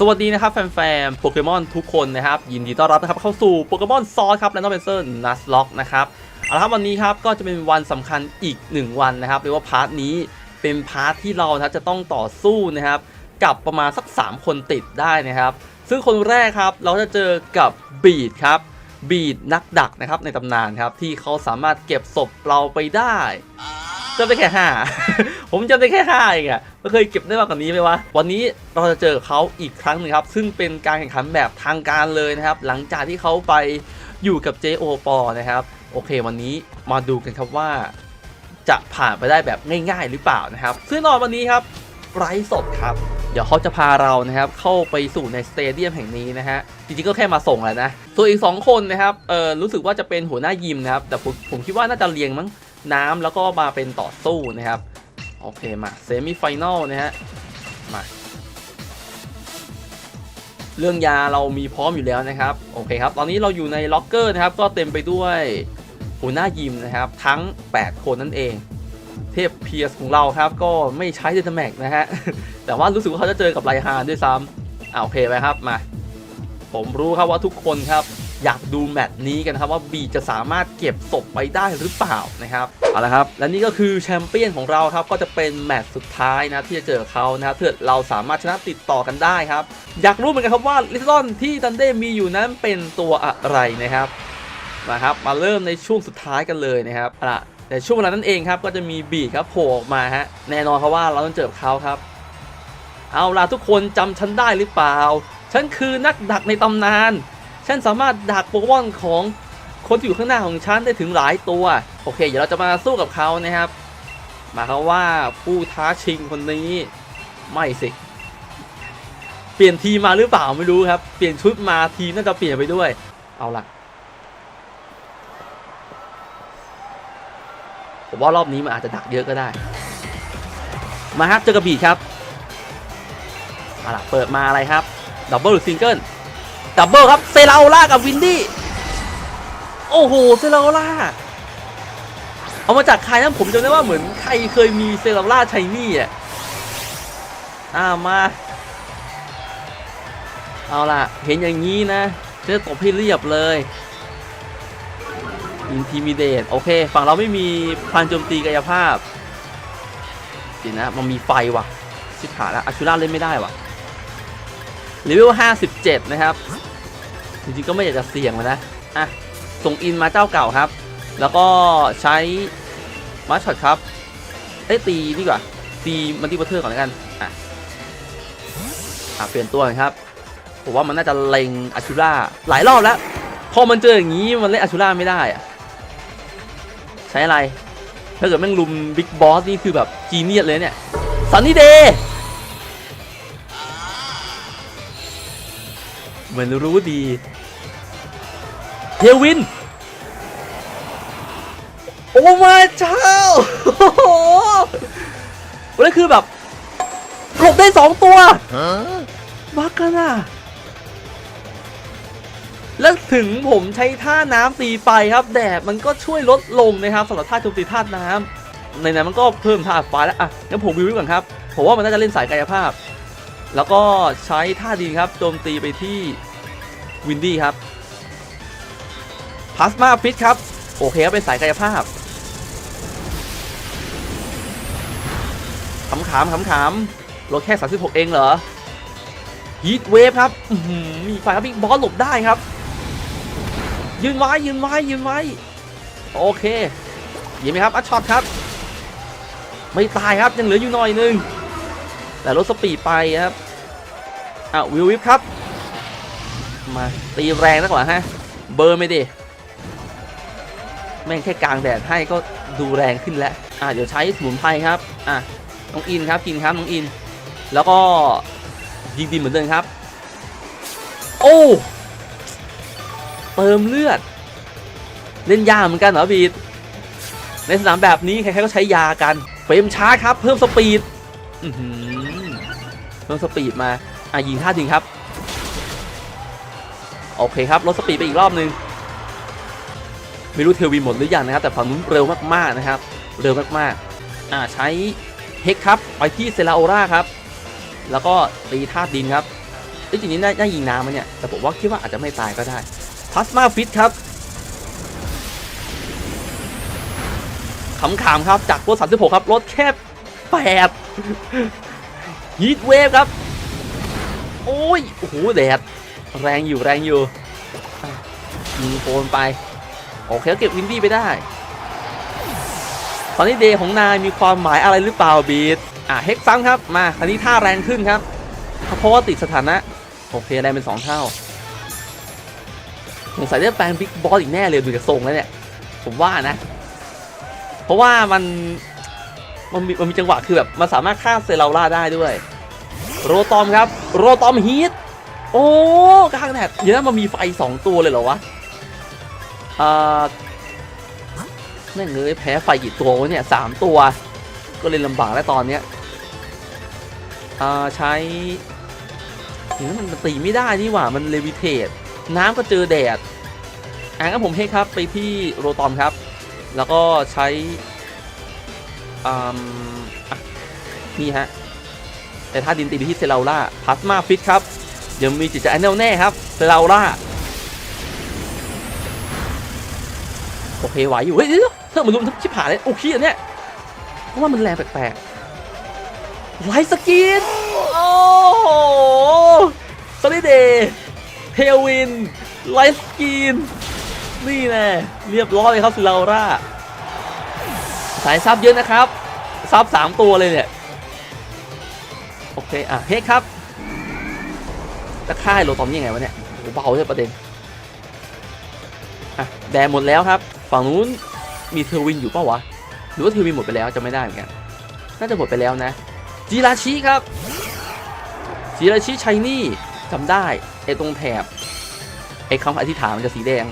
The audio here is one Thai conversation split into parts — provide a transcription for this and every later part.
สวัสดีนะครับ แฟนๆ โปเกมอนทุกคนนะครับ ยินดีต้อนรับนะครับเข้าสู่โปเกมอนซอสครับและน้องเบนเซอร์นัสล็อกนะครับเอาละครับวันนี้ครับก็จะเป็นวันสำคัญอีก 1 วันนะครับเรียกว่าพาร์ทนี้เป็นพาร์ทที่เราครับจะต้องต่อสู้นะครับกับประมาณสัก 3 คนติดได้นะครับ ซึ่งคนแรกครับเราจะเจอกับบีดครับบีดนักดักนะครับในตำนานครับที่เขาสามารถเก็บศพเราไปได้ จำได้แค่ห้า ผมจำได้แค่ห้าเองอะไม่เคยเก็บได้มากกว่านี้ไหมวะ วันนี้เราจะเจอเขาอีกครั้งหนึ่งครับ ซึ่งเป็นการแข่งขันแบบทางการเลยนะครับ หลังจากที่เขาไปอยู่กับ JO ปอนะครับ โอเค วันนี้มาดูกันครับว่า จะผ่านไปได้แบบง่าย ๆ หรือเปล่านะครับ ซึ่งนอนวันนี้ครับไร้สดครับ เดี๋ยวเขาจะพาเรานะครับเข้าไปสู่ในสเตเดียมแห่งนี้นะฮะ จริงๆก็แค่มาส่งแหละนะ ส่วนอีก 2 คนนะครับ เออรู้สึกว่าจะเป็นหัวหน้ายิมนะครับ แต่ผมผมคิดว่าน่าจะเรียงมั้ง น้ำแล้วก็มาเป็นต่อสู้นะครับ โอเคมาเซมิไฟแนลนะฮะมาเรื่องยาเรามีพร้อมอยู่แล้วนะครับ โอเคครับ ตอนนี้เราอยู่ในล็อกเกอร์นะครับ ก็เต็มไปด้วยหัวหน้ายิมนะครับ ทั้ง 8 คนนั่นเอง เทพเพียสของเราครับ ก็ไม่ใช้เดนแม็กนะฮะ แต่ว่ารู้สึกว่าเขาจะเจอกับไลฮานด้วยซ้ำเอาโอเคไปครับมา ผมรู้ครับว่าทุกคนครับ อยากดูแมตช์นี้กันครับว่าบีจะสามารถเก็บศพไปได้หรือเปล่านะครับเอาละครับและนี่ก็คือแชมเปี้ยนของเราครับก็จะเป็นแมตช์สุดท้ายนะที่จะเจอเขานะครับเพื่อเราสามารถชนะติดต่อกันได้ครับ อยากรู้เหมือนกันครับว่าลิซอนที่ดันเด้มีอยู่นั้นเป็นตัวอะไรนะครับมาครับมาเริ่มในช่วงสุดท้ายกันเลยนะครับเอาละแต่ช่วงเวลานั้นเองครับก็จะมีบีครับโผล่ออกมาฮะแน่นอนครับว่าเราต้องเจอเขาครับ เอาล่ะทุกคนจำฉันได้หรือเปล่า ฉันคือนักดักในตำนาน ฉันสามารถดักโปเกมอนของคนที่อยู่ข้างหน้าของฉันได้ถึงหลายตัว โอเค เดี๋ยวเราจะมาสู้กับเขานะครับหมายความว่าผู้ท้าชิงคนนี้ไม่สิ เปลี่ยนทีมาหรือเปล่าไม่รู้ครับ เปลี่ยนชุดมาทีน่าจะเปลี่ยนไปด้วย เอาล่ะ ผมว่ารอบนี้มันอาจจะดักเยอะก็ได้ มาครับเจอกระบี่ครับเอาล่ะ เปิดมาอะไรครับ ดับเบิลหรือซิงเกิล ดับเบิลครับเซราล่ากับวินดี้ โอ้โหเซราล่าเอามาจากใครนะผมจำได้ว่าเหมือนใครเคยมีเซราล่าชัยนี่อะอ่ามา เอาล่ะ เห็นอย่างนี้นะจะตบให้เรียบเลยอินทิมิเดตโอเค ฝั่งเราไม่มีพลันโจมตีกายภาพดีนะ มันมีไฟว่ะชิบหาแล้วอาชูราเล่นไม่ได้ว่ะ เลเวล57 นะครับ จริงๆก็ไม่อยากจะเสี่ยงเลยนะอะส่งอินมาเจ้าเก่าครับ แล้วก็ใช้มาช็อตครับเอ้ตีนี่กว่า ตีมันตีบัตเทอร์ก่อนแล้วกัน อะ อะ เปลี่ยนตัวกันครับ ผมว่ามันน่าจะเล็งอาชูราหลายรอบแล้ว พอมันเจออย่างนี้มันเล่นอาชูราไม่ได้อะใช้อะไร ถ้าเกิดแม่งลุมบิ๊กบอสนี่คือแบบจีเนียสเลยเนี่ยซันนี่เดย์ เหมือนรู้ดี เทวิน โอ้มาเจ้าโอ้โหแล้วคือแบบหลบได้สองตัวบักกันอะแล้วถึงผมใช้ท่าน้ำตีไฟครับ แดดมันก็ช่วยลดลงนะครับสำหรับท่าโจมตีท่าน้ำในนั้นมันก็เพิ่มท่าไฟแล้วอะงั้นผมวิวก่อนครับ ผมว่ามันน่าจะเล่นสายกายภาพ แล้วก็ใช้ท่าดินครับโจมตีไปที่วินดี้ครับพลาสมาฟิตครับ โอเคครับเป็นสายกายภาพขำขำขำขำลดแค่ 36 เองเหรอฮีทเวฟครับมีไฟครับบิ๊กบอสหลบได้ครับ ยืนไว้ยืนไว้ยืนไว้โอเคยิงไหมครับอัชช็อตครับ ไม่ตายครับยังเหลืออยู่หน่อยนึง แต่ลดสปีดไปครับอะวิววิปครับ มาตีแรงนักกว่าฮะ เบอร์ไม่ดิแม่งแค่กลางแดดให้ก็ดูแรงขึ้นแล้ว อะเดี๋ยวใช้สมุนไพรครับ อะน้องอินครับกินครับน้องอิน แล้วก็ยิงดีเหมือนเดิมครับ โอ้ เติมเลือด เล่นยาเหมือนกันเหรอบีดในสนามแบบนี้ใครๆก็ใช้ยากัน เฟรมช้าครับ เพิ่มสปีด อือหือ เพิ่มสปีดมาอะยิงท่าดิงครับ โอเคครับลดสปีดไปอีกรอบนึงไม่รู้เทลวินหมดหรือยังนะครับ แต่ฝั่งนู้นเร็วมากๆนะครับ เร็วมากๆอ่าใช้เฮกครับไปที่เซราโอราครับ แล้วก็ตีท่าดินครับเออ้ยจริงๆน่าน่ายิงน้ำมันเนี่ย แต่ผมว่าคิดว่าอาจจะไม่ตายก็ได้พลาสมาฟิตครับขำๆครับจากรถ36 ครับ รถแค่8 ฮีทเวฟครับ โอ้ย โอ้โหแดดแรงอยู่แรงอยู่ยิงโคนไป โอเคเก็บวินดี้ไปได้ ตอนนี้เดย์ของนายมีความหมายอะไรหรือเปล่าบีดอะเฮกซ้ำครับ มาอันนี้ท่าแรงขึ้นครับ เพราะว่าติดสถานะ โอเคแรงเป็น 2 เท่าสงสัยจะแปลงบิ๊กบอสอีกแน่เลยดูจากทรงแล้วเนี่ย ผมว่านะ เพราะว่ามัน มันมีมันมีจังหวะคือแบบมันสามารถฆ่าเซราล่าได้ด้วย โรตอมครับ โรตอมฮีทโอ้กลางแดดเยวนะมันมีไฟสองตัวเลยเหรอวะอ่าแม่งเลยแพ้ไฟกี่ตัวเนี่ยสามตัว ก็เลยลำบากแล้วตอนเนี้ยอ่าใช้เห็นมันตีไม่ได้นี่หว่ามันเลวิเทตน้ำก็เจอแดดอะงั้นผมให้ครับไปที่โรตอมครับ แล้วก็ใช้ นี่ฮะ แต่ถ้าดินตีไปที่เซราล่าพลาสมาฟิตครับยังมีจิตใจแน่วแน่ครับเซราล่าโอเคไหวอยู่ เฮ้ยเดี๋ยวเธอมารุมชิบหายเลยโอเคอันเนี้ยเพราะว่ามันแรงแปลกๆไลท์สกินโอ้โหสลิเดย์เทวินไลท์สกินนี่แน่เรียบร้อยเลยครับเซราล่า สายซับเยอะนะครับซับสามตัวเลยเนี่ยโอเคอะเฮ้ครับจะค่าโลตอมยังไงวะเนี่ยโอ้เบาใช่ประเด็นอะแดงหมดแล้วครับ ฝั่งนู้นมีเทอร์วินอยู่เปล่าวะหรือว่าเทอร์วินหมดไปแล้วจะไม่ได้เหมือนกันน่าจะหมดไปแล้วนะจีราชิครับจีราชิชัยนี่จำได้ไอ้ตรงแถบไอ้คำอธิษฐานมันจะสีแดง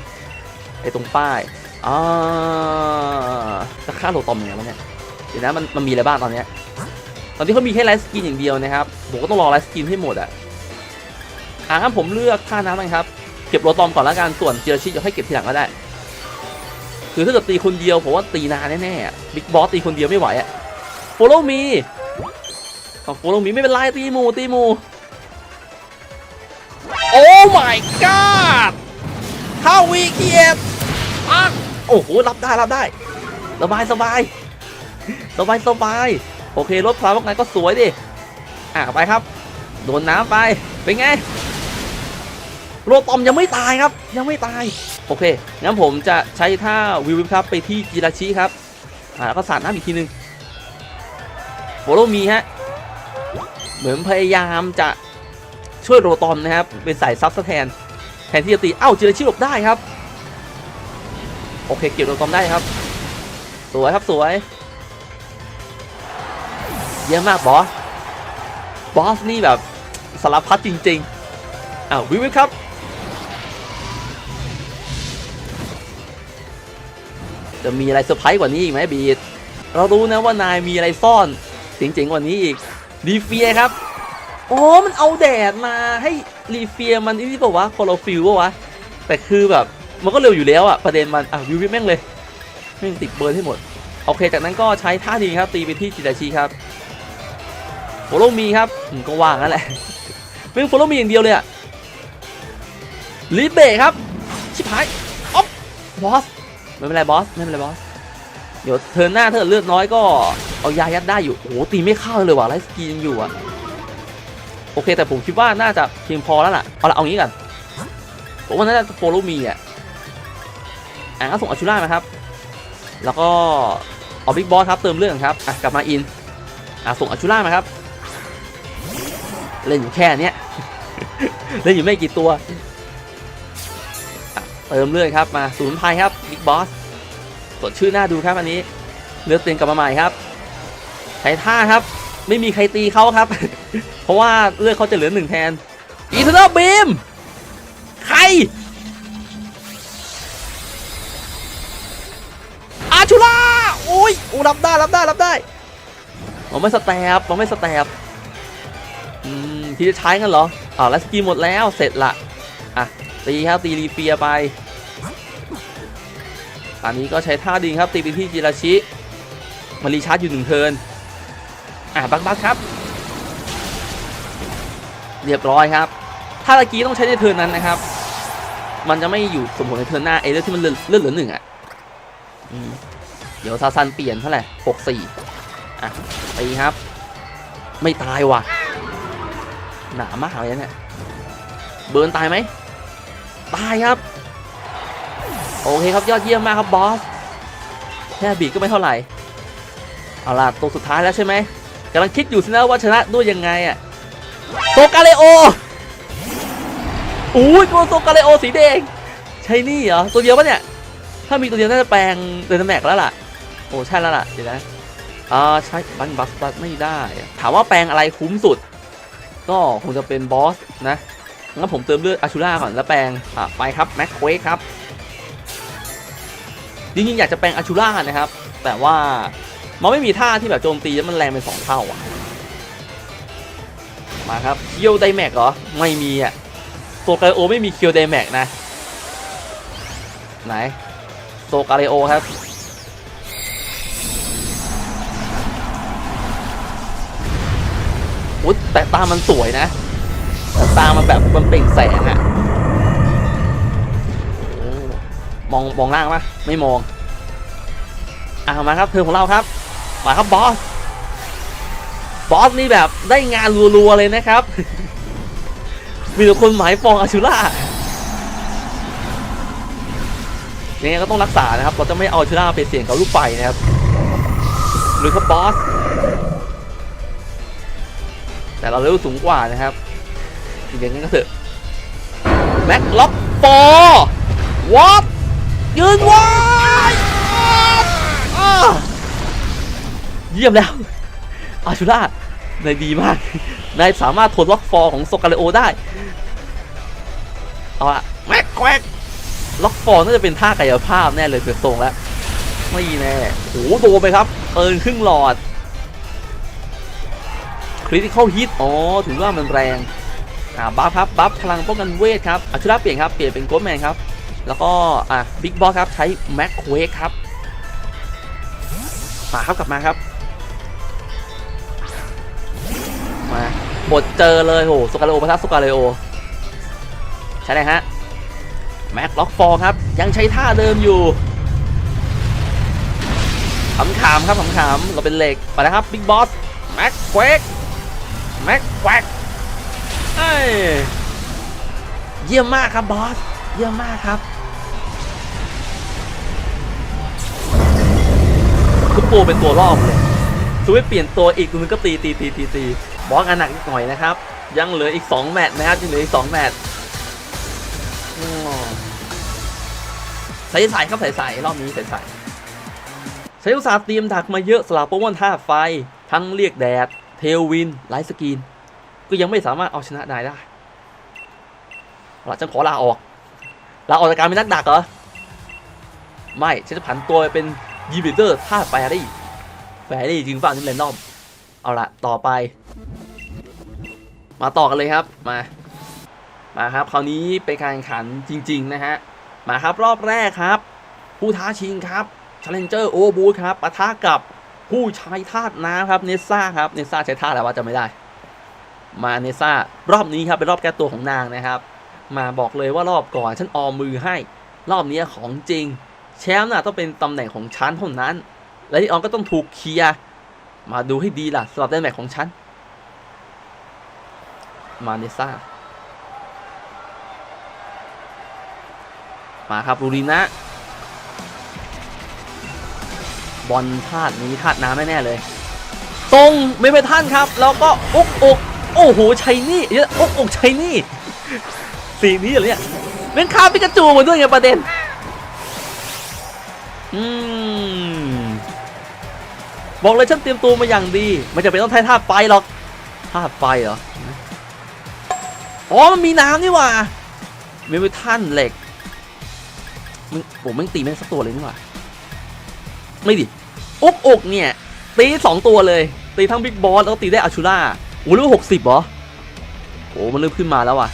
ไอ้ตรงป้าย อ่าจะฆ่าโลตอมยังไงวะเนี่ยเดี๋ยวนะมันมันมีอะไรบ้างตอนเนี้ยตอนนี้เขามีแค่ไลฟ์สกินอย่างเดียวนะครับผมก็ต้องรอไลฟ์สกินให้หมดอะอะงั้นผมเลือกค่าน้ำนะครับ เก็บโรตอมก่อนล้วกันส่วนเจอชิจะให้เก็บทีหลังก็ได้ คือถ้าเกิดตีคนเดียวผมว่าตีนานแน่ๆบิ๊กบอสตีคนเดียวไม่ไหวอะ follow me อ๋อ follow me ไม่เป็นไรตีหมูตีหมูโอ้ my god ข้าวีเกียรอะ โอ้โหรับได้รับได้ สบายสบายสบายสบายโอเครถพลาว่าไงก็สวยดิอะไปครับ โดนน้ำไปเป็นไงโรตอมยังไม่ตายครับ ยังไม่ตาย โอเคงั้นผมจะใช้ท่าวิววิครับไปที่จิราชิครับอ่าแล้วก็สาดน้ำอีกทีนึงโฟโลมีฮะเหมือนพยายามจะช่วยโรตอมนะครับเป็นสายซับแทนแทนที่จะตีเอ้าจิราชิหลบได้ครับ โอเคเก็บโรตอมได้ครับ สวยครับสวย เยอะมากบอส บอสนี่แบบสารพัดจริงๆ อ้าววิววิวครับ จะมีอะไรเซอร์ไพรส์กว่านี้อีกไหมบีด เรารู้นะว่านายมีอะไรซ่อนเจ๋งๆกว่านี้อีกรีเฟียครับอ๋อมันเอาแดดมาให้รีเฟียมันนี่ป่าวะคอร์ฟิลป่าวะ แต่คือแบบ มันก็เร็วอยู่แล้วอะประเด็นมันอะวิววิวแม่งเลยแม่งติดเบิร์นให้หมด โอเค จากนั้นก็ใช้ท่าดีครับ ตีไปที่จิตาชีครับโฟลมีครับอืมก็ว่างนั่นแหละเป็นโฟลมีอย่างเดียวเลยอะลิเบะครับ ชิบหายอ๊อฟบอสไม่เป็นไรบอสไม่เป็นไรบอสเดี๋ยวเทิร์นหน้าถ้าเกิดเลือดน้อยก็เอายายัดได้อยู่โอ้โหตีไม่เข้าเลยว่ะไลฟ์สกียังอยู่อะโอเคแต่ผมคิดว่าน่าจะเพียงพอแล้วล่ะเอาละเอางี้กันผมว่าน่าจะโฟลมีอะ อะก็ส่งอัชูล่ามาครับ แล้วก็เอาบิ๊กบอสครับเติมเรื่องครับอะกลับมาอินอะส่งอัชูล่ามาครับ เล่นอยู่แค่เนี้ย เล่นอยู่ไม่กี่ตัว เติมเลือดครับมาศูนย์ภัยครับบิ๊กบอสสดชื่อหน้าดูครับอันนี้เลือดเต็มกลับมาใหม่ครับใช้ท่าครับ ไม่มีใครตีเขาครับ เพราะว่าเลือดเขาจะเหลือหนึ่งแทนอีเทอร์บีมใคร อ้ยโอ้รับได้รับได้รับได้ผมไม่สแตปผมไม่สแตปอืมที่จะใช้กันเหรออ่าแล้วสกีหมดแล้วเสร็จละอะตีครับตีรีเฟียไปอันนี้ก็ใช้ท่าดีครับตีไปที่จิราชิมารีชาร์จอยู่หนึ่งเทินอะบักบักครับ เรียบร้อยครับ ถ้าตะกี้ต้องใช้ในเทินนั้นนะครับ มันจะไม่อยู่สมผลในเทินหน้าไอ้เรื่องที่มันเลื่อนเล่อนเหลือหนึ่งอะ เดี๋ยวซาซันเปลี่ยนเท่าไหร่หกสี่อะตีครับ ไม่ตายว่ะ หนามากเลยเนี่ย เบิร์นตายไหม ตายครับ โอเคครับยอดเยี่ยมมากครับบอส แค่บีก็ไม่เท่าไหร่ เอาล่ะตัวสุดท้ายแล้วใช่ไหมกำลังคิดอยู่สินะว่าชนะด้วยยังไงอะโซกาเลโออุ้ยตัวโซกาเลโอสีแดงใช่นี่เหรอ ตัวเดียวปะเนี่ย ถ้ามีตัวเดียวน่าจะแปลงเดนแม็กแล้วล่ะ อ้ใช่แล้วล่ะเดี๋ยวนะอ่าใช้บันบัสบัสไม่ได้ ถามว่าแปลงอะไรคุ้มสุด ก็คงจะเป็นบอสนะงั้นผมเติมเลือดอาชูล่าก่อนแล้วแปลงอะไปครับแม็กควกครับจริงๆอยากจะแปลงอาชูล่านะครับ แต่ว่ามันไม่มีท่าที่แบบโจมตีแล้วมันแรงเป็นสองเท่าอะมาครับเคียวไดแม็กเหรอ ไม่มีอะโซกาเลโอไม่มีเคียวไดแม็กนะ ไหนโซกาเลโอครับ อุ๊ยแต่ตามันสวยนะแต่ตามันแบบมันเปล่งแสงอะมองมองล่างปะไม่มองอะมาครับเทิร์นของเราครับมาครับบอสบอสนี่แบบได้งานรัวๆเลยนะครับ มีแต่คนหมายปองอาชูล่ายังไงก็ต้องรักษานะครับ เราจะไม่เอาอาชูล่าไปเสี่ยงกับลูกไฟนะครับ หรือครับบอส แต่เราเร็วสูงกว่านะครับอย่างนั้นก็เถอะแม็กล็อกฟอร์วอตยืนไว้อ้าเยี่ยมแล้ว อาชูล่านายดีมาก นายสามารถทนล็อกฟอร์ของโซกาเลโอได้ เอาละแม็กแควกล็อกฟอร์น่าจะเป็นท่ากายภาพแน่เลยเสือทรงแล้ว ไม่แน่โอ้โหโดนไปครับเปินครึ่งหลอด คริติคอลฮิตอ๋อถือว่ามันแรงอ่าบัฟครับบัฟพลังป้องกันเวทครับอัชุระเปลี่ยนครับเปลี่ยนเป็นโกดแมนครับแล้วก็อะบิ๊กบอสครับใช้แม็กเควกครับมาครับกลับมาครับมาบทเจอเลยโหสุกาเลโอพัทสุกาเลโอใช่เลยฮะแม็กล็อกฟอร์ครับ ยังใช้ท่าเดิมอยู่ขำๆครับขำๆเราเป็นเหล็กไปนะครับบิ๊กบอสแม็กเควก แม็กแควกเอ้ยเยี่ยมมากครับบอส เยี่ยมมากครับทุกตัวเป็นตัวรอบเลยสวิตเปลี่ยนตัวอีกตัวนึงก็ตีตีตีตีตีบอสอันหนักอีกหน่อยนะครับ ยังเหลืออีก 2 แมตช์นะครับยังเหลืออีก 2 แมตช์ใส่ใส่ครับใส่ใส่รอบนี้ใส่ใส่ใช้อุตสาห์เตรียมดักมาเยอะสลับโปรโมนท่าไฟ ทั้งเรียกแดด ลวินไลท์สกรีนก็ยังไม่สามารถเอาชนะได้ได้เราจะขอลาออกลาออกจากการเป็นนักดักเหรอ ไม่ฉันจะผันตัวไปเป็นยีบิเตอร์ท่าแฟรี่แฟรี่จริงฝั่งนี่แรนดอม เอาละต่อไป มาต่อกันเลยครับมา มาครับคราวนี้เป็นการแข่งขันจริง ๆ นะฮะ มาครับรอบแรกครับ ผู้ท้าชิงครับ Challenger o b o o ครับปะทะกับ ผู้ใช้ธาตุน้ำครับเนซ่าครับเนซ่าใช้ธาตุอะไรวะจำไม่ได้ มาเนซ่ารอบนี้ครับเป็นรอบแก้ตัวของนางนะครับ มาบอกเลยว่ารอบก่อนฉันออมมือให้ รอบนี้ของจริง แชมป์น่ะต้องเป็นตำแหน่งของฉันเท่านั้น และที่ออมก็ต้องถูกเคลียร์มาดูให้ดีล่ะสำหรับตำแหน่งของฉัน มาเนซ่ามาครับลูรินะ บอลธาตุนี้ธาตุน้ำแน่ๆเลยตรงไม่เป็นท่านครับ แล้วก็อกอกโอ้โหชัยนี่เยอะอกอกชัยนี่สีนี้เหรอเนี่ยเล่นข้ามปิกาจูมาด้วยไงประเด็นอืมบอกเลยฉันเตรียมตัวมาอย่างดีไม่จำเป็นต้องใช้ธาไฟหรอกธาไฟเหรออ๋อมันมีน้ำนี่หว่าไม่เป็นท่านเหล็กมึงผมม่งตีแม่งสักตัวเลยนี่หว่า ไม่ดิอกอกเนี่ยตีสองตัวเลยตีทั้งบิ๊กบอสแล้วก็ตีได้อาชูล่าโอ้เรื่องหกสิบเหรอโอ้มันเริ่มขึ้นมาแล้วว่ะ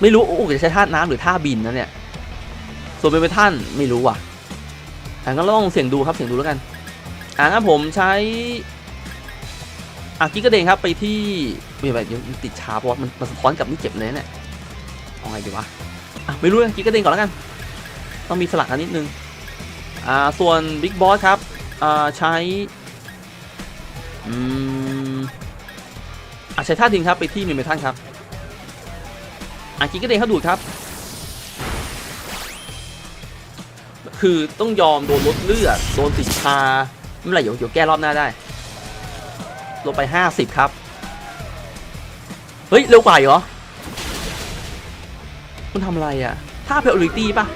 ไม่รู้อกจะใช้ท่าน้ำหรือท่าบินนะเนี่ย ส่วนเป็นไปท่านไม่รู้ว่ะอะงั้นเราลองเสี่ยงดูครับเสี่ยงดูแล้วกันอะงั้นผมใช้อะกิ๊กระเดงครับไปที่ไม่แบบยังติดชาเพราะว่ามันมันสะท้อนกับนี่เจ็บเลยเนี่ยเอาไงดีวะอะไม่รู้นะกิ๊กกระเดงก่อนแล้วกัน ต้องมีสลักกันนิดนึง อ่าส่วนบิ๊กบอสครับอ่าใช้อืมอะใช้ท่าทิ้งครับไปที่มิเมทันครับอะกิ๊กกระเด้งเขาดูดครับ คือต้องยอมโดนลดเลือด โดนติดชาไม่เป็นไรเดี๋ยวเดี๋ยวแก้รอบหน้าได้ ลงไป 50 ครับ เฮ้ย เร็วกว่าเหรอ มันทำอะไรอะท่าเพลอริตี้ป่ะ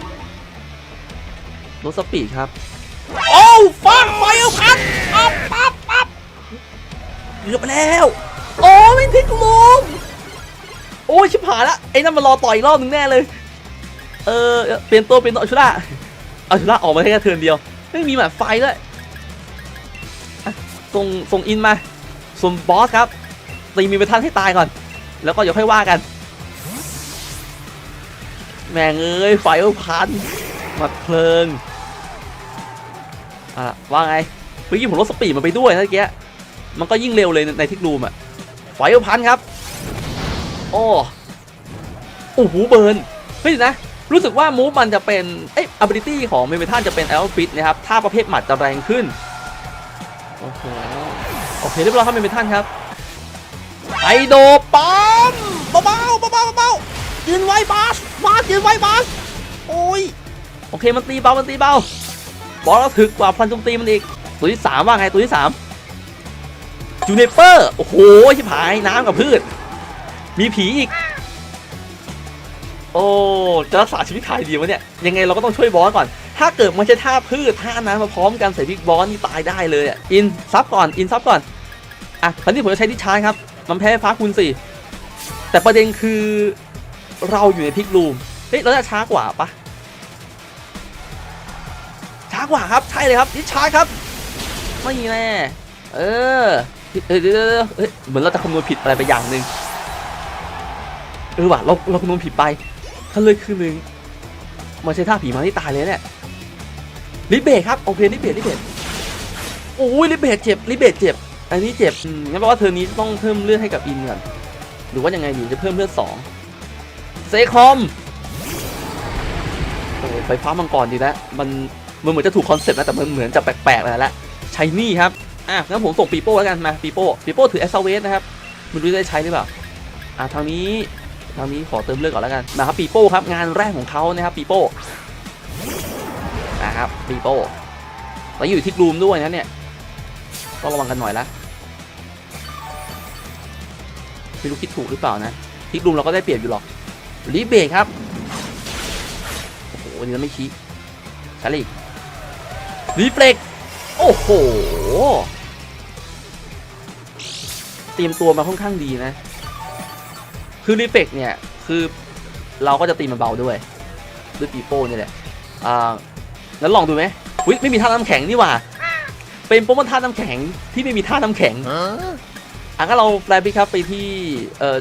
ลดสปีดครับ โอ้ฟังไฟเอาพันปั๊บปั๊บปั๊บเกือบไปแล้ว โอ้ไม่ทิ้งลุงโอ้ยชิบหายละไอ้นั่นมารอต่อยอีกรอบหนึงแน่เลย เออเปลี่ยนตัวเปลี่ยนตัวเอาชุล่าเอาชุล่าออกมาแค่เทิร์นเดียว ไม่มีแบบไฟด้วยอะส่งส่งอินมาส่วนบอสครับตีมีเปทันให้ตายก่อน แล้วก็เดี๋ยวค่อยว่ากัน แม่งเอ้ยไฟพันหมัดเพลิง อะว่าไงเมื่อกี้ผมลดสปีดมันไปด้วยนะเมื่อกี้มันก็ยิ่งเร็วเลยในทิกรูมอะไฟพันครับโอ้โอ้โหเบิร์นเฮ้ยดินะ รู้สึกว่ามูฟมันจะเป็นเอ้ย ability ของเมเมทันจะเป็นแอลฟิตนะครับถ้าประเภทหมัดจะแรงขึ้น โอ้โหโอเคเรียบร้อยครับเมเมทันครับไอโดปั๊มเบาๆเบาๆเบาๆยืนไว้บาสบาสยืนไว้บาสโอ้ยโอเคมันตีเบามันตีเบา บอสราถึกกว่าพลันโจมตีมันอีก ตัวที่สามว่าไงตัวที่สามจูเนเปอร์ โอ้โหชิบหายน้ำกับพืช มีผีอีก โอ้ จะรักษาชีวิตใครดีวะเนี่ย ยังไงเราก็ต้องช่วยบอสก่อน ถ้าเกิดมันใช่ท่าพืชท่านั้นมาพร้อมกันใส่บิ๊กบอสนี่ตายได้เลยอะ อินซับก่อน อินซับก่อน อะคราวนี้ผมจะใช้ดิชาร์ครับ มันแพ้ฟ้าคูณสี่แต่ประเด็นคือเราอยู่ในพิกรูม เฮ้ย เราจะช้ากว่าปะ ช้ากว่าครับใช่เลยครับดิชาร์จครับไม่แน่เออเฮ้ยเดี๋ยวเดี๋ยวเดี๋ยวเฮ้ยเหมือนเราจะคำนวณผิดอะไรไปอย่างหนึ่งเออว่ะเราเราคำนวณผิดไปถ้าเลยคือหนึ่งมันใช้ท่าผีมาที่ตายเลยเนี่ยลิเบตครับโอเคลิเบตลิเบตโอ้ยลิเบตเจ็บลิเบตเจ็บ อันนี้เจ็บงั้นแปลว่าเธอนี้ต้องเพิ่มเลือดให้กับอินก่อนหรือว่ายังไงดีจะเพิ่มเลือดสองเซคอมโอ้ไฟฟ้ามังกรดีแล้วมัน มันเหมือนจะถูกคอนเซ็ปต์นะแต่มันเหมือนจะแปลกๆแล้วละใช้นี่ครับอะงั้นผมส่งปีโป้แล้วกันมาปีโป้ปีโป้ถือแอสซาเวสนะครับไม่รู้จะได้ใช้หรือเปล่าอะทางนี้ทางนี้ขอเติมเลือดก่อนแล้วกันนะครับปีโป้ครับงานแรกของเขานะครับปีโป้นะครับปีโป้แล้วอยู่ที่กรูมด้วยนะเนี่ยต้องระวังกันหน่อยละไม่รู้คิดถูกหรือเปล่านะทิกลุมเราก็ได้เปรียบอยู่หรอกรีเบรกครับโอ้โหนนี้เราไม่ชี้ชาลี รีเฟล็กโอ้โหเตรียมตัวมาค่อนข้างดีนะ คือรีเฟกเนี่ย คือเราก็จะตีมันเบาด้วยด้วยปีโป้นี่แหละ อ่าแล้วลองดูไหมอุ๊ยไม่มีท่าน้ำแข็งนี่หว่า เป็นโปรโมชั่นน้ำแข็งที่ไม่มีท่าน้ำแข็งอะก็เราแปลพิกครับไปที่เอ่อ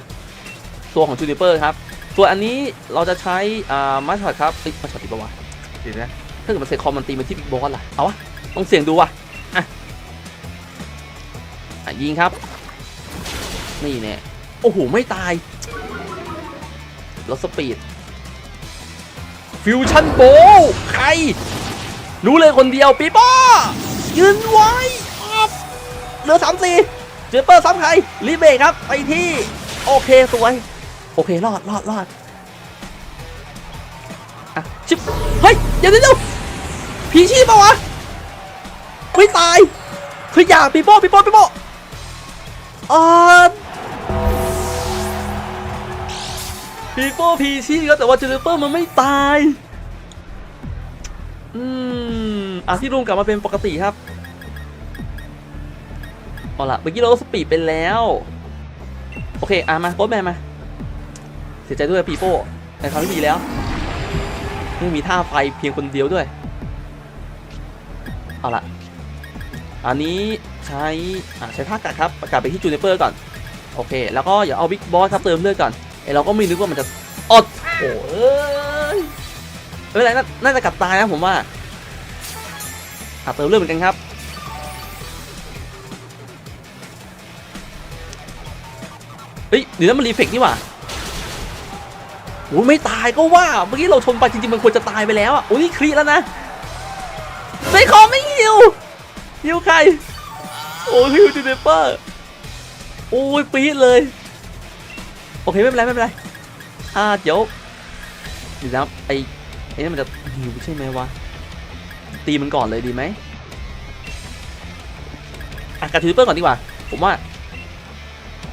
ตัวของจูนิเปอร์ครับ ส่วนอันนี้เราจะใช้อ่ามาช็อตครับเอ้ยมาช็อตติดปะวะเดี๋ยวนะ ถ้าเกิดมันเซคอมมันตีมาที่บิ๊กบอสล่ะ เอาวะต้องเสี่ยงดูวะอะอะยิงครับ นี่แน่โอ้โห ไม่ตายรถสปีด ฟิวชั่นโบใคร รู้เลยคนเดียวปีโป้ยืนไว้ออฟเหลือสามสี่เจเปอร์ซ้ำใครรีเบรกครับ ไปที่ โอเค สวย โอเค รอดรอดรอดอะชิบเฮ้ยเดี๋ยวเดี๋ยวเดี๋ยว ผีชีพปะวะไม่ตายเฮ้ยอย่าปีโป้ปีโป้ปีโป้อ่าปีโป้พีชีพครับแต่ว่าเจเปอร์มันไม่ตาย อืมอะที่รูมกลับมาเป็นปกติครับ เอาล่ะเมื่อกี้เราก็สปีดไปแล้ว โอเค อะมาโค้ดแมนมา เสียใจด้วยปีโป้แต่ทำได้ดีแล้วไม่มีท่าไฟเพียงคนเดียวด้วย เอาละอันนี้ใช้ใช้ท่ากัดครับประกาศไปที่จูเนเปอร์ก่อน โอเค แล้วก็อย่าเอาบิ๊กบอสครับเติมเลือดก่อนไอเราก็ไม่นึกว่ามันจะอดโอ้ยไม่เป็นไรน่าน่าจะกัดตายนะผมว่าอะเติมเลือดเหมือนกันครับเฮ้ยเดี๋ยวนั้นมันรีเฟกนี่หว่าโอ้ยไม่ตายก็ว่าเมื่อกี้เราชนไปจริงๆมันควรจะตายไปแล้วอะโอ้ยนี่ครีแล้วนะ เซคอมไม่ฮิวฮิวใคร โอ้ยฮิวจูเนเปอร์โอ้ยปี๊ดเลย โอเคไม่เป็นไรไม่เป็นไร อ่าเดี๋ยวเดี๋ยวนะไอไอ้นี่มันจะฮิวใช่ไหมวะ ตีมันก่อนเลยดีไหมอะกัดทิวเปอร์ก่อนดีกว่า ผมว่า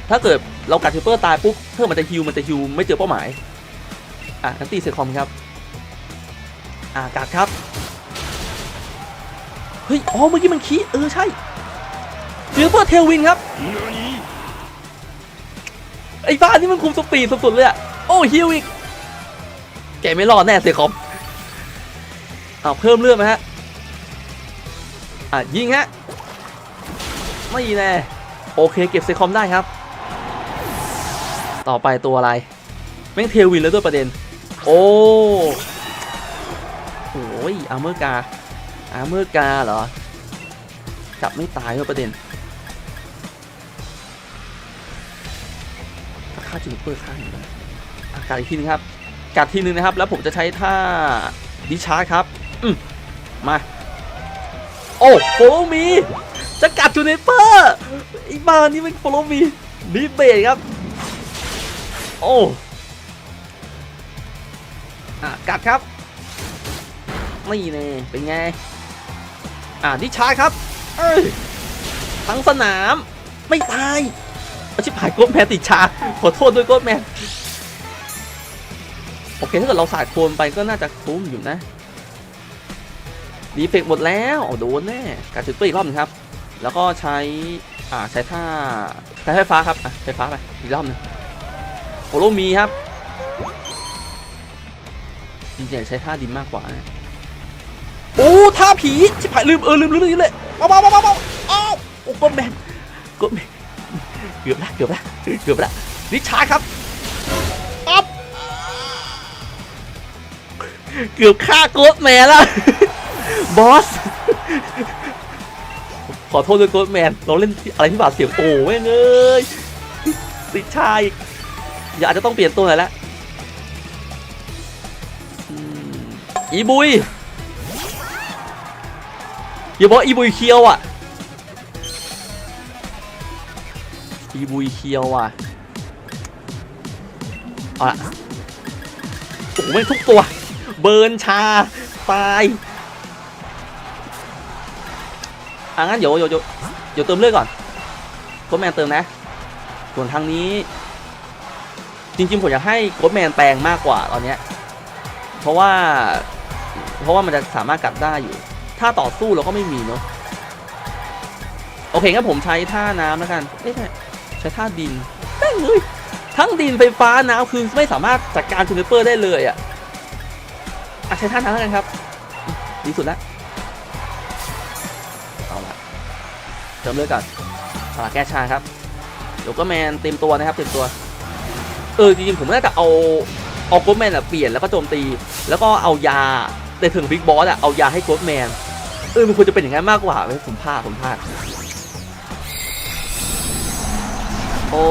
ถ้าเกิดเรากัดทิวเปอร์ตายปุ๊บเพื่อมันจะฮิวมันจะฮิวไม่เจอเป้าหมาย อะงั้นตีเซคอมครับ อะกัดครับ ฮ้ย อ๋อ เมื่อกี้มันคีเออ ใช่ทิวเปอร์เทลวินครับ ไอ้บ้านนี่มันคุมสปีดสุดๆเลยอะโอ้ฮิวอีก แกไม่รอดแน่เซคอมเอาเพิ่มเลือดไหมฮะ อะ ยิงฮะ ไม่แน่ โอเค เก็บเซคอมได้ครับ ต่อไปตัวอะไร แม่งเทลวินแล้วด้วยประเด็น โอ้โอ้ยอาร์เมอร์กา อาเมอร์กาเหรอ จับไม่ตายด้วยประเด็นถ้าฆ่าจูเปอร์ฆ่าอยู่นะอะกัดอีกทีนึงครับกัดทีนึงนะครับ แล้วผมจะใช้ท่าดิชาร์ครับ อืมมา โอ้โฟลมี จะกัดจูเนเปอร์อ้บ้านนี่มันโฟลมีดีเบตครับ โอ้อะกัดครับ ไม่แน่เป็นไง อะดิชาครับเอ้ยทั้งสนามไม่ตายอาชิบหายโกดแมนติดชาขอโทษด้วยโกดแมนโอเคถ้าเกิดเราสาดโคลนไปก็น่าจะคุ้มอยู่นะดีเฟกต์หมดแล้วโอ้โดนแน่การจุดเปอร์อีกรอบหนึงครับ แล้วก็ใช้อ่าใช้ท่าใช้ไฟฟ้าครับอะไฟฟ้าไปอีกรอบหนึงโฟโลมีครับจริงๆใช้ท่าดินมากกว่านะ โอ้ท่าผีชิบหายลืมเออลืมลืมลืมเลยเบาเบาเบาเบาเอ้าวโอ้โกดแมนโกดแมนเกือบละเกือบละเกือบละริชาร์ดครับปั๊บเกือบฆ่าโกดแมนแล้วบอสขอโทษด้วยโกดแมนเราเล่นอะไรที่บาดเสียงโอ้แม่งเอ้ยริชาร์ดอย่าอาจจะต้องเปลี่ยนตัวหน่อยละอีบุย อย่าบอกอีบุยเคียวอะอีบุยเคียวอะเอาละโอ้โหไม่ทุกตัว เบิร์นชา ตายอะงั้นเดี๋ยวเดี๋ยวเดี๋ยวเดี๋ยวเติมเลือดก่อนโค้ดแมนเติมนะ ส่วนทางนี้ จริงๆผมอยากให้โค้ดแมนแปลงมากกว่าตอนเนี้ยเพราะว่า เพราะว่ามันจะสามารถกลับได้อยู่ ถ้าต่อสู้เราก็ไม่มีเนาะโอเคงั้นผมใช้ท่าน้ำแล้วกันเอ๊ะใช้ท่าดินแม่งเลยทั้งดินไฟฟ้าน้ำคือไม่สามารถจัดการทูนิเปอร์ได้เลยอะอะใช้ท่าน้ำแล้วกันครับ ดีสุดล้วเอาละเติมเลือดก่อนเอาละแก้ชาครับเดี๋ยวก็แมนเต็มตัวนะครับเต็มตัว เออจริงๆผมน่าจะเอาเอาโกดแมนอะเปลี่ยนแล้วก็โจมตี แล้วก็เอายาในถึงบิ๊กบอสอะเอายาให้โกดแมน เออมันควรจะเป็นอย่างนั้นมากกว่าเว้ยผมพลาดผมพลาดโอ้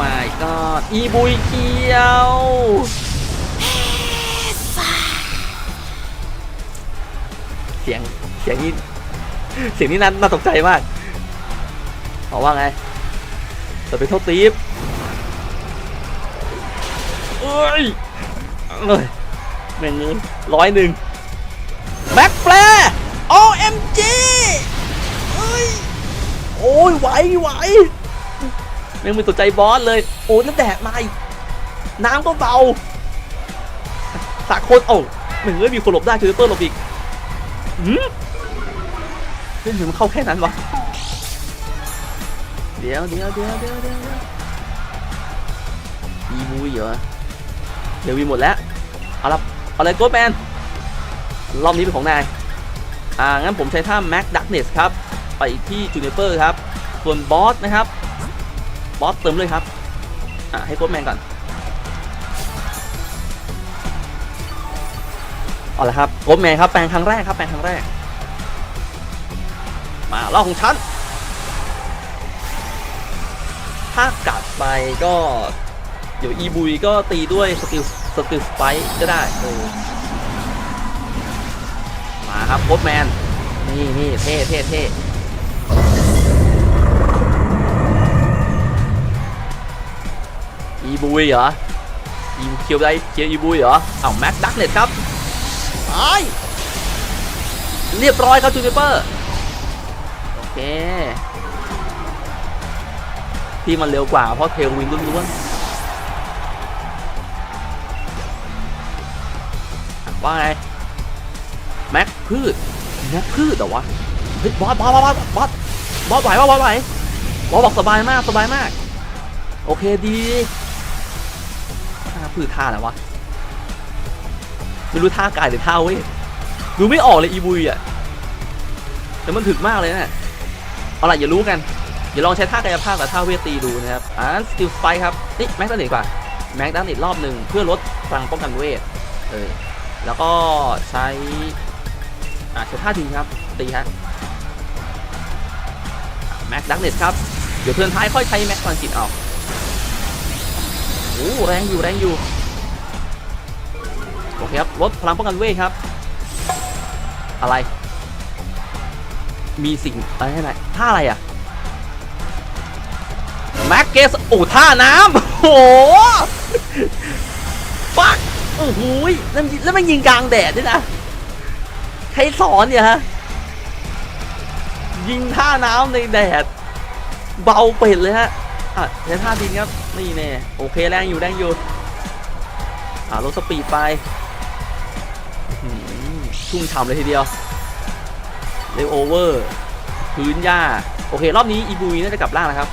my god อีบุยเคียวเสียงเสียงนี้เสียงนี้นั้นน่าตกใจมากบอกว่าไงจะไปโทษตีฟเอ้ยเอ้ยแม่งร้อยหนึ่ง ไหวไหวไม่มือสนใจบอสเลยโอ้น้ำแดดมาอีกน้ำก็เบาสากคนโอ้หนึ่งเลยมีคนหลบได้ชูเปอร์หลบอีกหืมเฮ้ยมันเข้าแค่นั้นวะเดี๋ยวเดี๋ยวเดี๋ยวเดี๋ยวเดี๋ยวเดี๋ยวอีมูยเหรอเดี๋ยววีหมดแล้วเอาละเอาเลยโกดแมนรอบนี้เป็นของนายอ่างั้นผมใช้ท่าแม็กดักเนสครับ ไปที่จูเนเปอร์ครับ ส่วนบอสนะครับ บอสเติมเลยครับ อะให้โค้ดแมนก่อน เอาละครับโค้ดแมนครับ แปลงครั้งแรกครับ แปลงครั้งแรก มารอของฉัน ถ้ากัดไปก็ เดี๋ยวอีบุยก็ตีด้วยสกิลสกิลสไปก็ได้เออมาครับโค้ดแมน นี่นี่เท่เท่เท่ อีบุยเหรออีเคียวได้เคียวอีบุยเหรอเอาแม็กดักเน็ตครับไปเรียบร้อยครับจูเนเปอร์โอเคที่มันเร็วกว่าเพราะเทลวินล้วนๆว่าไงแม็กพืชแม็กพืชเหรอวะเฮ้ยบอสบอสบอสบอสบอสไหวปบอสไหวบอสบอกสบายมากสบายมาก โอเคดี ท่าพืชท่าอะไรวะไม่รู้ท่ากายหรือท่าเว้ยดูไม่ออกเลยอีบุยอะแต่มันถึกมากเลยนะเอาล่ะอย่ารู้กันเดี๋ยวลองใช้ท่ากายภาพกับท่าเวทตีดูนะครับอ่าสกิลไปครับนี่แม็กซ์ดันอีกว่าแม็กซ์ดันอีกรอบหนึ่งเพื่อลดพลังป้องกันเวทเออแล้วก็ใช้อ่าใช้ท่าทีครับตีฮะแม็กดักเน็ตครับ เดี๋ยวเทิร์นท้ายค่อยใช้แม็กพลังจิตเอา โอ้แรงอยู่แรงอยู่โอเคครับลดพลังป้องกันเวทครับ อะไร มีสิ่งอะไรให้ไหนท่าอะไรอะแม็กเกสโอ้ท่าน้ำโอ้ปักโอ้โหแล้วแล้วมันยิงกลางแดดด้วยนะใครสอนเนี่ยฮะยิงท่าน้ำในแดด เบาเป็ดเลยฮะอะใช้ท่าดินครับ นี่แน่โอเคแรงอยู่แรงอยู่อ่าลดสปีดไปชุ่มฉ่ำเลยทีเดียวเร็วโอเวอร์พื้นหญ้าโอเค รอบนี้อีบุยน่าจะกลับล่างนะครับ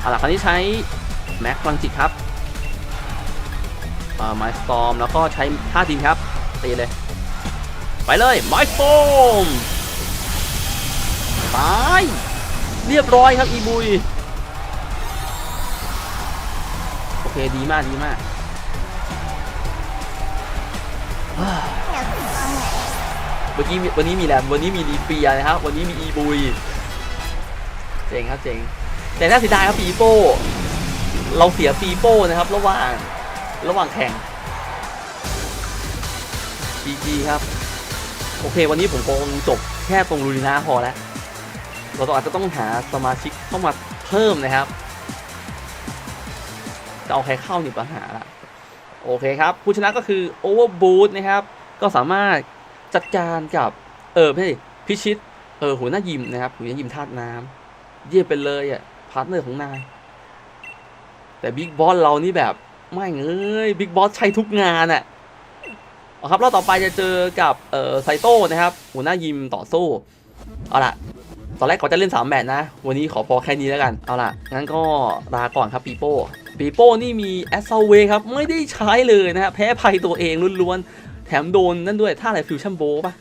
เอาล่ะคราวนี้ใช้แม็กพลังจิตครับอ่าไมสตอมแล้วก็ใช้ท่าดินครับตีเลย ไปเลยไมสตอม ตาย เรียบร้อยครับอีบุย โอเคดีมากดีมากว้าวเมื่อกี้วันนี้มีแลมวันนี้มีลีเปียนะครับ วันนี้มีอีบุย เจ๋งครับเจ๋ง แต่น่าเสียดายครับปีโป้ เราเสียปีโป้นะครับ ระหว่างระหว่างแข่ง GG ครับ โอเค วันนี้ผมคงจบแค่ตรงลูรินาพอแล้ว เราอาจจะต้องหาสมาชิกเข้ามาเพิ่มนะครับจะเอาใครเข้านี่ปัญหาละโอเคครับ ผู้ชนะก็คือ Overboot นะครับ ก็สามารถจัดการกับ เออไม่พิชิต เออหัวหน้ายิมนะครับหัวหน้ายิมธาตุน้ำเยี่ยมไปเลยอะพาร์ทเนอร์ของนาย แต่บิ๊กบอสเรานี่แบบ ไม่เอ้ยบิ๊กบอสใช้ทุกงานอะเอาครับรอบต่อไปจะเจอกับเออไซโต้นะครับ หัวหน้ายิมต่อสู้เอาล่ะ ตอนแรกเขาจะเล่น 3 แมตช์นะ วันนี้ขอพอแค่นี้แล้วกัน เอาล่ะ งั้นก็ลาก่อนครับปีโป้ปีโป้นี่มีแอสเซาเวครับ ไม่ได้ใช้เลยนะฮะ แพ้ภัยตัวเองล้วนๆ แถมโดนนั่นด้วย ท่าอะไรฟิวชั่นโบปะ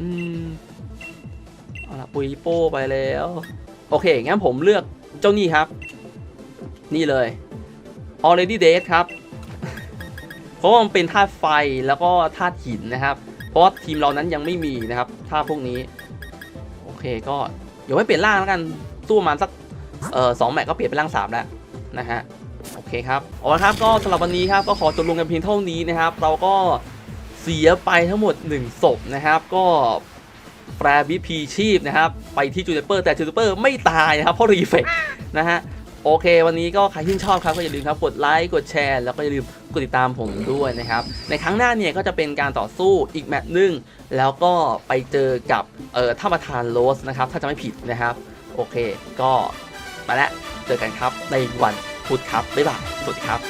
อืม เอาล่ะปีโป้ไปแล้ว โอเค งั้นผมเลือกเจ้านี่ครับ นี่เลย already dead ครับ เพราะว่ามันเป็นธาตุไฟแล้วก็ธาตุหินนะครับ เพราะว่าทีมเรานั้นยังไม่มีนะครับธาตุพวกนี้ เคก็เดี๋ยวไม่เปลี่ยนร่างแล้วกันสู้ประมาณสักเอ่อสองแมตช์ก็เปลี่ยนเป็นร่างสามแล้วนะฮะโอเคครับเอาละครับก็สำหรับวันนี้ครับก็ขอจบลงกันเพียงเท่านี้นะครับ เราก็เสียไปทั้งหมด1ศพนะครับ ก็แปรวิพีชีพนะครับ ไปที่จูเนเปอร์แต่จูเนเปอร์ไม่ตายนะครับเพราะรีเฟกนะฮะโอเค วันนี้ก็ใครที่ชอบครับก็อย่าลืมครับกดไลค์กดแชร์แล้วก็อย่าลืม กดติดตามผมด้วยนะครับ ในครั้งหน้าเนี่ยก็จะเป็นการต่อสู้อีกแมตช์หนึ่งแล้วก็ไปเจอกับเอ่อท่าประธานโรสนะครับ ถ้าจะไม่ผิดนะครับ โอเค ก็มาแล้วเจอกันครับในวันพุธครับบ๊ายบายสวัสดีครับ